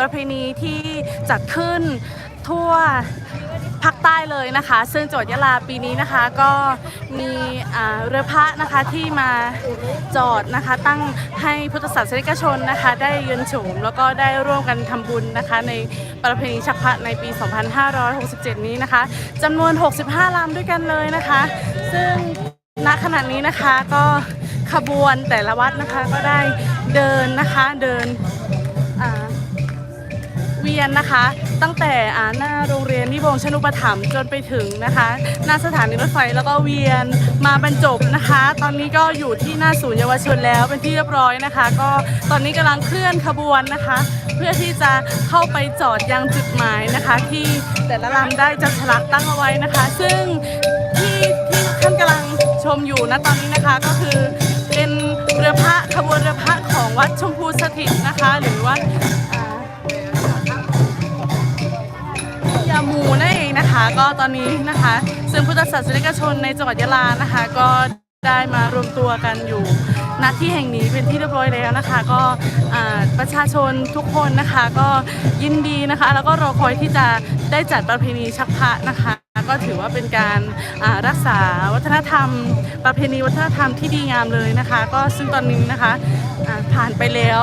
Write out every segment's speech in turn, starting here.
ประเพณีที่จัดขึ้นทั่วภาคใต้เลยนะคะ ซึ่งจังหวัดยะลาปีนี้นะคะก็มีเรือพระนะคะที่มาจอดนะคะ ตั้งให้พุทธศาสนิกชนนะคะ ได้ยืนโฉมแล้วก็ได้ร่วมกันทำบุญนะคะ ในประเพณีชักพระในปี 2567 นี้นะคะจำนวน 65ลำด้วยกันเลยนะคะ ซึ่งณขณะนี้นะคะก็ขบวนแต่ละวัดนะคะก็ได้เดินนะคะเดินียนนะคะ ตั้งแต่หน้าโรงเรียนนิบงชนุปถัมภ์จนไปถึงนะคะ หน้าสถานีรถไฟแล้วก็เวียนมาบรรจบนะคะ ตอนนี้ก็อยู่ที่หน้าศูนย์เยาวชนแล้วเป็นที่เรียบร้อยนะคะ ก็ตอนนี้กำลังเคลื่อนขบวนนะคะ เพื่อที่จะเข้าไปจอดยังจุดหมายนะคะ ที่แต่ละลำได้จัดฉลักตั้งเอาไว้นะคะ ซึ่งที่ที่ท่านกำลังชมอยู่ณตอนนี้นะคะก็คือเป็นเรือพระขบวนเรือพระของวัดชมพูสถิตนะคะ หรือวัด ก็ตอนนี้นะคะซึ่งพุทธศาสนิกชนในจังหวัดยะลานะคะ ก็ได้มารวมตัวกันอยู่ณที่แห่งนี้เป็นที่เรียบร้อยแล้วนะคะ ก็ประชาชนทุกคนนะคะ ก็ยินดีนะคะ แล้วก็รอคอยที่จะได้จัดประเพณีชักพระนะคะ ก็ถือว่าเป็นการรักษาวัฒนธรรม ประเพณีวัฒนธรรมที่ดีงามเลยนะคะ ก็ซึ่งตอนนี้นะคะผ่านไปแล้ว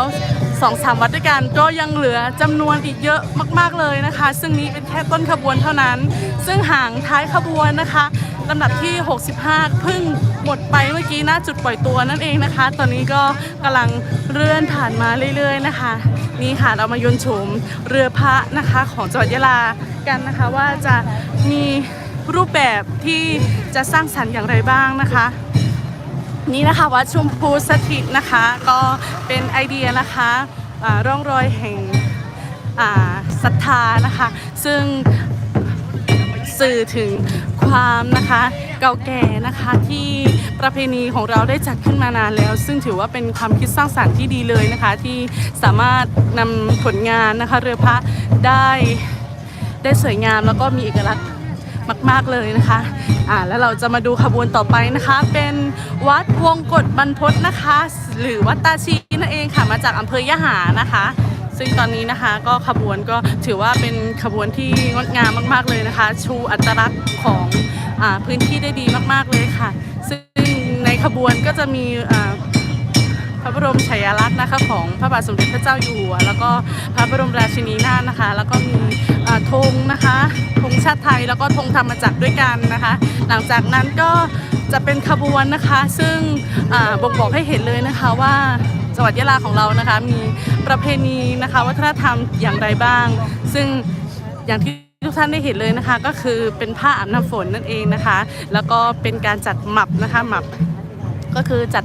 สองสามวัดด้วยกันก็ยังเหลือจำนวนอีกเยอะมาก ๆเลยนะคะ ซึ่งนี้เป็นแค่ต้นขบวนเท่านั้น ซึ่งห่างท้ายขบวนนะคะลำดับที่ 65 เพิ่งหมดไปเมื่อกี้หน้าจุดปล่อยตัวนั่นเองนะคะ ตอนนี้ก็กำลังเลื่อนผ่านมาเรื่อยๆนะคะ นี่ค่ะเรามายนต์โฉมเรือพระนะคะของจังหวัดยะลากันนะคะว่าจะ มีรูปแบบที่จะสร้างสรรค์อย่างไรบ้างนะคะ นี่นะคะวัดชุมพูสถิตนะคะ ก็เป็นไอเดียนะคะอ่าร่องรอยแห่งศรัทธานะคะ ซึ่งสื่อถึงความนะคะเก่าแก่นะคะที่ประเพณีของเราได้จัดขึ้นมานานแล้ว ซึ่งถือว่าเป็นความคิดสร้างสรรค์ที่ดีเลยนะคะ ที่สามารถนำผลงานนะคะเรือพระได้ได้สวยงามแล้วก็มีเอกลักษณ์ มาก ๆเลยนะคะอ่าแล้วเราจะมาดูขบวนต่อไปนะคะ เป็นวัดวงกฏบรรพตนะคะ หรือวัดตาชีนั่นเองค่ะมาจากอำเภอยะหานะคะ ซึ่งตอนนี้นะคะก็ขบวนก็ถือว่าเป็นขบวนที่งดงามมาก ๆเลยนะคะ ชูอัตลักษณ์ของอาพื้นที่ได้ดีมากๆเลยค่ะ ซึ่งในขบวนก็จะมีอ่า ระบรมฉายาลักษณ์นะคะของพระบาทสมเด็จพระเจ้าอยู่หัวแล้วก็พระบรมราชินีนาถนะคะ แล้วก็มีธงนะคะธงชาติไทยแล้วก็ธงธรรมจักรด้วยกันนะคะ หลังจากนั้นก็จะเป็นขบวนนะคะ ซึ่งบ่งบอกให้เห็นเลยนะคะว่าจังหวัดยะลาของเรานะคะ มีประเพณีนะคะ วัฒนธรรมอย่างไรบ้าง ซึ่งอย่างที่ทุกท่านได้เห็นเลยนะคะ ก็คือเป็นผ้าอาบน้ำฝนนั่นเองนะคะ แล้วก็เป็นการจัดหมับนะคะหมับ ก็คือจัด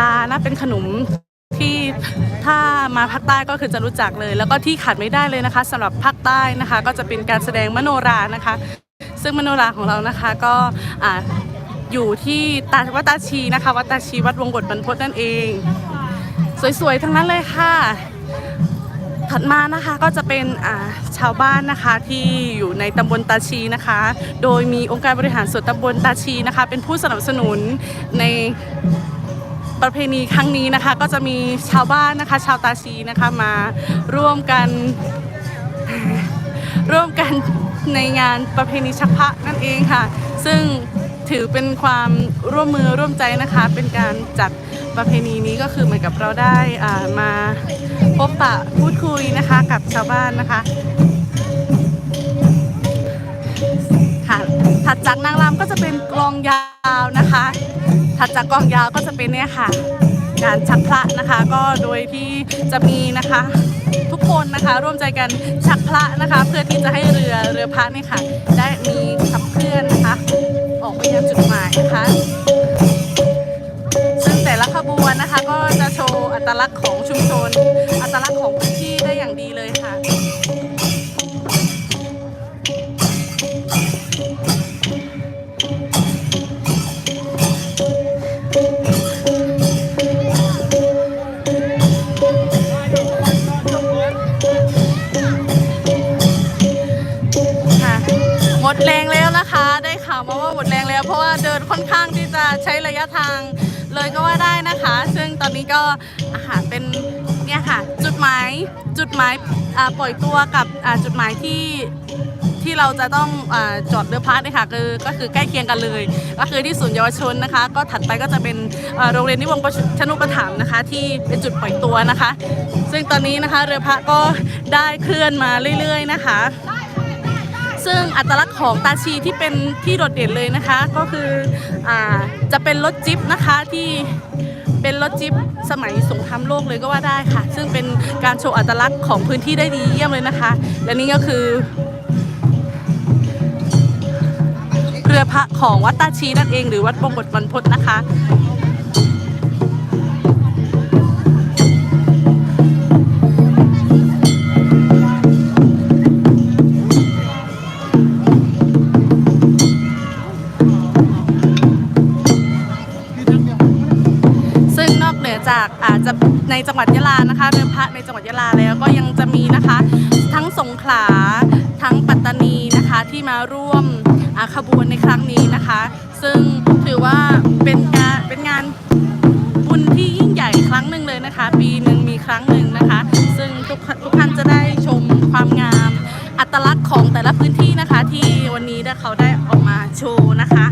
ลานะเป็นขนมที่ถ้ามาภาคใต้ก็คือจะรู้จักเลย แล้วก็ที่ขาดไม่ได้เลยนะคะสำหรับภาคใต้นะคะ ก็จะเป็นการแสดงมโนรานะคะ ซึ่งมโนราของเรานะคะก็อ่าอยู่ที่ตาวัดตาชีนะคะวัดตาชีวัดวงกฏบรรพตนั่นเอง สวยๆทั้งนั้นเลยค่ะ ถัดมานะคะก็จะเป็นชาวบ้านนะคะที่อยู่ในตำบลตาชีนะคะ โดยมีองค์การบริหารส่วนตำบลตาชีนะคะ เป็นผู้สนับสนุนในประเพณีครั้งนี้นะคะ ก็จะมีชาวบ้านนะคะ ชาวตาชีนะคะมาร่วมกันร่วมกันในงานประเพณีชักพระนั่นเองค่ะ ซึ่งถือเป็นความร่วมมือร่วมใจนะคะ เป็นการจัดประเพณีนี้ก็คือเหมือนกับเราได้อ่ามา พบปะพูดคุยนะคะกับชาวบ้านนะคะ ค่ะ ถัดจากนางรำก็จะเป็นกลองยาวนะคะ ถัดจากกลองยาวก็จะเป็นเนี่ยค่ะการชักพระนะคะ ก็โดยที่จะมีนะคะ ทุกคนนะคะร่วมใจกันชักพระนะคะ เพื่อที่จะให้เรือเรือพระเนี่ยค่ะ ได้มีขับเคลื่อนนะคะ ออกไปยังจุดหมายนะคะ ละขบวนนะคะ ก็จะโชว์อัตลักษณ์ของชุมชน อัตลักษณ์ของพื้นที่ได้อย่างดีเลย ตอนนี้ก็อาหารเป็นเนี่ยค่ะ จุดหมายจุดหมายปล่อยตัวกับจุดหมายที่ที่เราจะต้องอจอดเรือพักเนี่ยค่ะคือก็คือใกล้เคียงกันเลย ก็คือที่ศูนย์เยาวชนนะคะ ก็ถัดไปก็จะเป็นโรงเรียนนิวงชนุประถัมนะคะ ที่เป็นจุดปล่อยตัวนะคะ ซึ่งตอนนี้นะคะเรือพระก็ได้เคลื่อนมาเรื่อย ๆ นะคะ ซึ่งอัตลักษณ์ของตาชีที่เป็นที่โดดเด่นเลยนะคะ ก็คืออจะเป็นรถจิ๊บนะคะที่ เป็นรถจิ๊บสมัยสงครามโลกเลยก็ว่าได้ค่ะ ซึ่งเป็นการโชว์อัตลักษณ์ของพื้นที่ได้ดีเยี่ยมเลยนะคะ และนี่ก็คือเรือพระของวัดตาชีนั่นเอง หรือวัดบงบทบรรพตนะคะ จะในจังหวัดยะลานะคะเรือพระในจังหวัดยะลาแล้วก็ยังจะมีนะคะ ทั้งสงขลาทั้งปัตตานีนะคะที่มาร่วมขบวนในครั้งนี้นะคะ ซึ่งถือว่าเป็นการเป็นงานบุญที่ยิ่งใหญ่ครั้งหนึ่งเลยนะคะ ปีหนึ่งมีครั้งหนึ่งนะคะ ซึ่งทุกทุกท่านจะได้ชมความงาม อัตลักษณ์ของแต่ละพื้นที่นะคะ ที่วันนี้เขาได้ออกมาโชว์นะคะ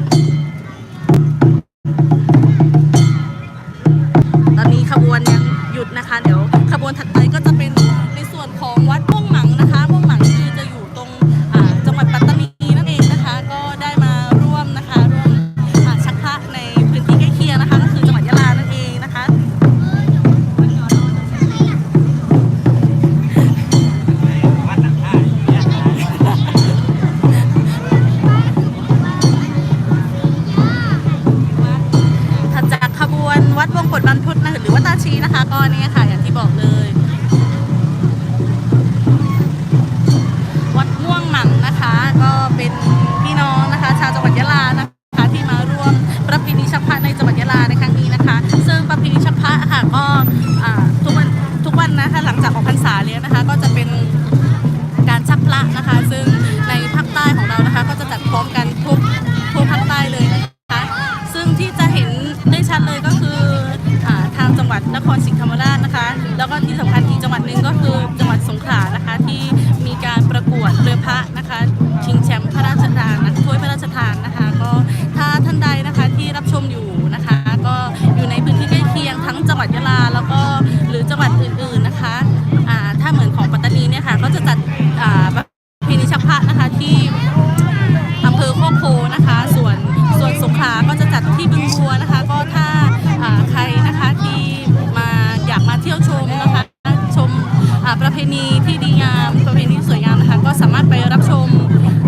ดีงามประเพณีที่สวยงามนะคะ ก็สามารถไปรับชม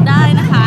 ได้นะคะ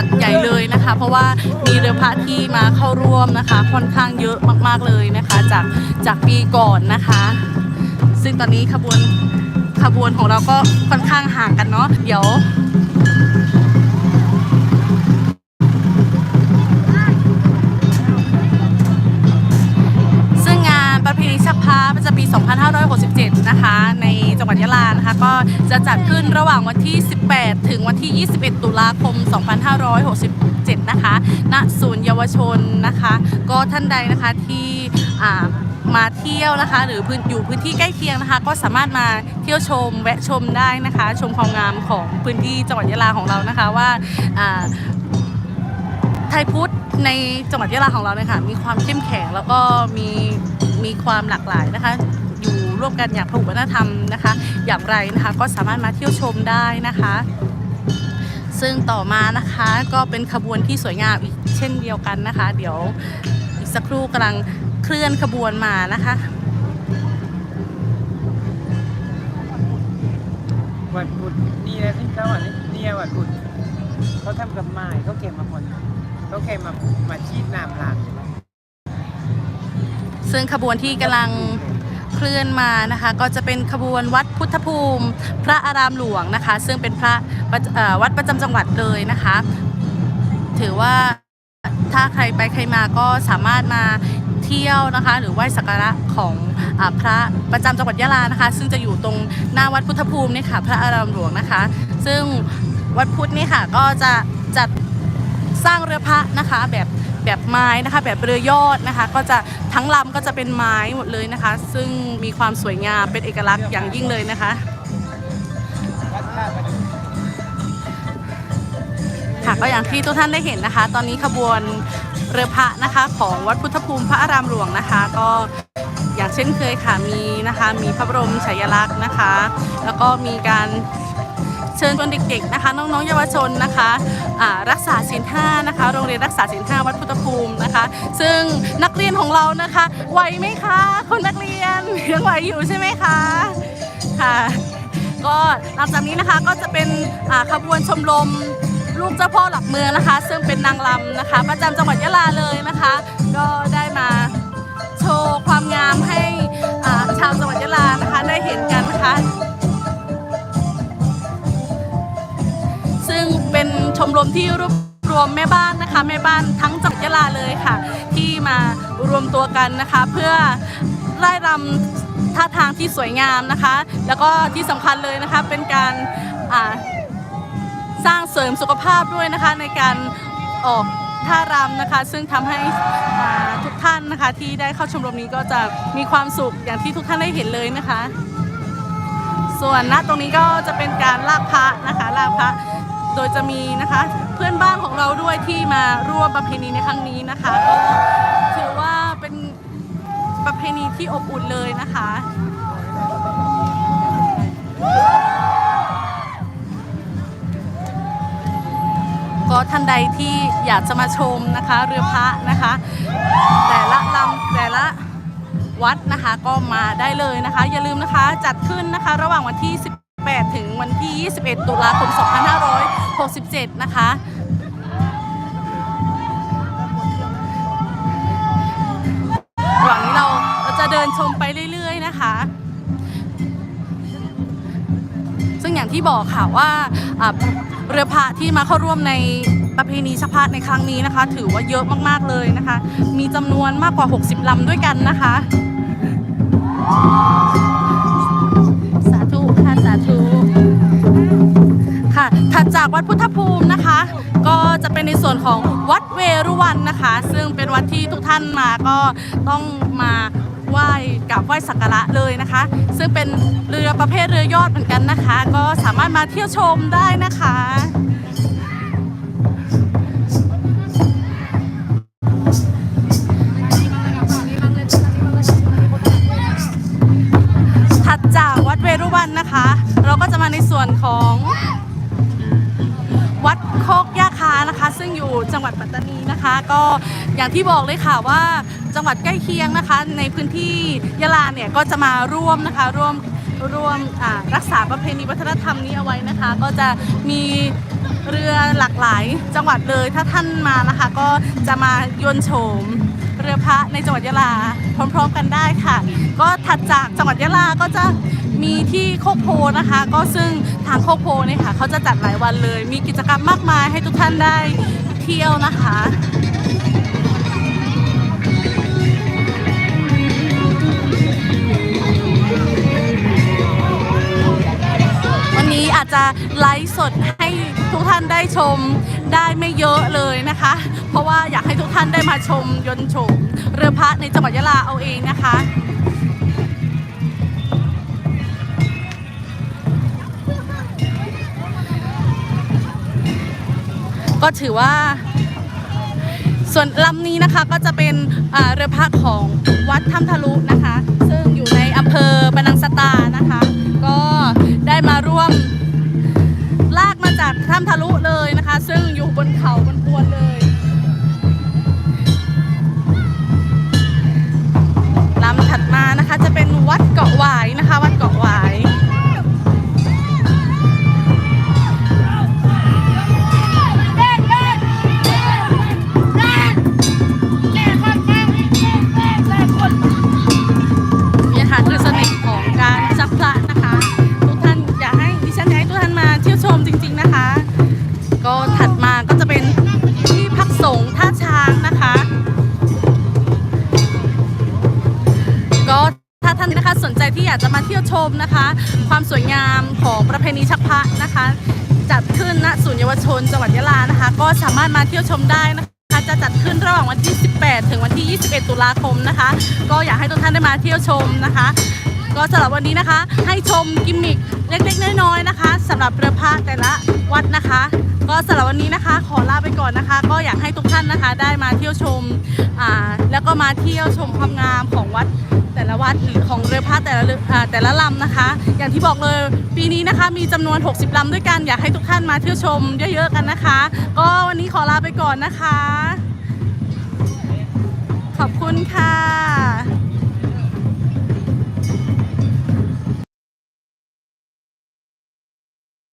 จัดใหญ่เลยนะคะ เพราะว่ามีเรือพระที่มาเข้าร่วมนะคะ ค่อนข้างเยอะมากๆเลยนะคะ จากจากปีก่อนนะคะ ซึ่งตอนนี้ขบวนขบวนของเราก็ค่อนข้างห่างกันเนาะเดี๋ยวซึ่งงานประเพณีชักพระประจำปี 2567 นะคะ ใน จังหวัดยะลานะคะก็จะจัดขึ้นระหว่างวันที่ 18 ถึงวันที่ 21 ตุลาคม 2567 นะคะ ณ ศูนย์เยาวชนนะคะ ก็ท่านใดนะคะที่มาเที่ยวนะคะ หรือพื้นอยู่พื้นที่ใกล้เคียงนะคะ ก็สามารถมาเที่ยวชมแวะชมได้นะคะ ชมความงามของพื้นที่จังหวัดยะลาของเรานะคะว่าไทยพุทธในจังหวัดยะลาของเราเนี่ยค่ะมีความเข้มแข็งแล้วก็มีมีความหลากหลายนะคะ ร่วมกันอย่างพหุวัฒนธรรมนะคะ อย่างไรนะคะก็สามารถมาเที่ยวชมได้นะคะ ซึ่งต่อมานะคะก็เป็นขบวนที่สวยงามอีกเช่นเดียวกันนะคะ เดี๋ยวอีกสักครู่กำลังเคลื่อนขบวนมานะคะวัดบุตรนี่นะที่เขาอะนี่เนี่ยวัดบุตรเขาทำกับไม้เขาเก็บมาหมดเขาเก็บมามาชีดน้ำล้างซึ่งขบวนที่กำลัง เคลื่อนมานะคะ ก็จะเป็นขบวนวัดพุทธภูมิ พระอารามหลวงนะคะ ซึ่งเป็นพระวัดประจำจังหวัดเลยนะคะ ถือว่าถ้าใครไปใครมาก็สามารถมาเที่ยวนะคะ หรือไหว้สักการะของอพระประจำจังหวัดยะลานะคะ ซึ่งจะอยู่ตรงหน้าวัดพุทธภูมินี่ค่ะ พระอารามหลวงนะคะ ซึ่งวัดพุทธนี่ค่ะก็จะจัด สร้างเรือพระนะคะ แบบแบบไม้นะคะแบบเรือยอดนะคะ ก็จะทั้งลำก็จะเป็นไม้หมดเลยนะคะ ซึ่งมีความสวยงามเป็นเอกลักษณ์อย่างยิ่งเลยนะคะค่ะก็อย่างที่ทุกท่านได้เห็นนะคะ ตอนนี้ขบวนเรือพระนะคะของวัดพุทธภูมิพระอารามหลวงนะคะ ก็อย่างเช่นเคยค่ะมีนะคะ มีพระบรมฉายาลักษณ์นะคะ แล้วก็มีการ เชิญชวนเด็กๆนะคะ น้องๆเยาวชนนะคะรักษาศีลห้านะคะ โรงเรียนรักษาศีลห้าวัดพุทธภูมินะคะ ซึ่งนักเรียนของเรานะคะไหวไหมคะคุณนักเรียนยังไหวอยู่ใช่ไหมคะค่ะ ก็หลังจากนี้นะคะก็จะเป็นขบวนชมรมลูกเจ้าพ่อหลักเมืองนะคะ ซึ่งเป็นนางรำนะคะ ประจำจังหวัดยะลาเลยนะคะ ก็ได้มาโชว์ความงามให้ชาวจังหวัดยะลานะคะได้เห็นกันนะคะ ชมรมที่รวบรวมแม่บ้านนะคะแม่บ้านทั้งจังหวัดยะลาเลยค่ะ ที่มารวมตัวกันนะคะ เพื่อไล่รำท่าทางที่สวยงามนะคะ แล้วก็ที่สำคัญเลยนะคะเป็นการสร้างเสริมสุขภาพด้วยนะคะในการออกท่ารำนะคะ ซึ่งทำให้ทุกท่านนะคะที่ได้เข้าชมรมนี้ก็จะมีความสุขอย่างที่ทุกท่านได้เห็นเลยนะคะ ส่วนณตรงนี้ก็จะเป็นการลากพระนะคะลากพระ โดยจะมีนะคะเพื่อนบ้านของเราด้วยที่มาร่วมประเพณีในครั้งนี้นะคะก็ถือว่าเป็นประเพณีที่อบอุ่นเลยนะคะก็ท่านใดที่อยากจะมาชมนะคะ เรือพระนะคะ แต่ละลำแต่ละวัดนะคะก็มาได้เลยนะคะ อย่าลืมนะคะจัดขึ้นนะคะระหว่างวันที่ 8 ถึงวันที่ 21 ตุลาคม 2567 นะคะระหว่างนี้เราจะเดินชมไปเรื่อยๆนะคะ ซึ่งอย่างที่บอกค่ะว่าเรือพระที่มาเข้าร่วมในประเพณีชะพะในครั้งนี้นะคะ ถือว่าเยอะมากๆเลยนะคะ มีจำนวนมากกว่า 60ลำด้วยกันนะคะ ถัดจากวัดพุทธภูมินะคะ ก็จะเป็นในส่วนของวัดเวรุวันนะคะ ซึ่งเป็นวัดที่ทุกท่านมาก็ต้องมาไหว้กราบไหว้สักการะเลยนะคะ ซึ่งเป็นเรือประเภทเรือยอดเหมือนกันนะคะ ก็สามารถมาเที่ยวชมได้นะคะถัดจากวัดเวรุวันนะคะ เราก็จะมาในส่วนของ วัดโคกย่าคานะคะ ซึ่งอยู่จังหวัดปัตตานีนะคะ ก็อย่างที่บอกเลยค่ะว่าจังหวัดใกล้เคียงนะคะ ในพื้นที่ยะลาเนี่ยก็จะมาร่วมนะคะร่วมร่วมรักษาประเพณีวัฒนธรรมนี้เอาไว้นะคะ ก็จะมีเรือหลากหลายจังหวัดเลยถ้าท่านมานะคะ ก็จะมายนโฉมเรือพระในจังหวัดยะลาพร้อมๆกันได้ค่ะ ก็ถัดจากจังหวัดยะลาก็จะ มีที่โคกโพนะคะ ก็ซึ่งทางโคกโพเนี่ยค่ะเขาจะจัดหลายวันเลย มีกิจกรรมมากมายให้ทุกท่านได้เที่ยวนะคะวันนี้อาจจะไลฟ์สดให้ทุกท่านได้ชมได้ไม่เยอะเลยนะคะ เพราะว่าอยากให้ทุกท่านได้มาชมยนต์โฉมเรือพระในจังหวัดยะลาเอาเองนะคะ ก็ถือว่าส่วนลำนี้นะคะก็จะเป็นเรือพระของวัดถ้ำทะลุนะคะ ซึ่งอยู่ในอำเภอปะนังสตานะคะ ก็ได้มาร่วมลากมาจากถ้ำทะลุเลยนะคะ ซึ่งอยู่บนเขาบนกวนเลยลำถัดมานะคะจะเป็นวัดเกาะหวายนะคะ วัดเกาะหวาย ถึงวันที่ 21 ตุลาคมนะคะ ก็อยากให้ทุกท่านได้มาเที่ยวชมนะคะ ก็สำหรับวันนี้นะคะ ให้ชมกิมมิคเล็กๆ น้อยๆนะคะสำหรับเรือพระแต่ละวัดนะคะ ก็สำหรับวันนี้นะคะ ขอลาไปก่อนนะคะ ก็อยากให้ทุกท่านนะคะได้มาเที่ยวชมอ่าแล้วก็มาเที่ยวชมความงามของวัดแต่ละวัดหรือของเรือพระแต่ละเรืออ่าแต่ละลำนะคะ อย่างที่บอกเลยปีนี้นะคะมีจำนวน 60 ลำด้วยกัน อยากให้ทุกท่านมาเที่ยวชมเยอะๆกันนะคะ ก็วันนี้ขอลาไปก่อนนะคะ ขอบคุณค่ะ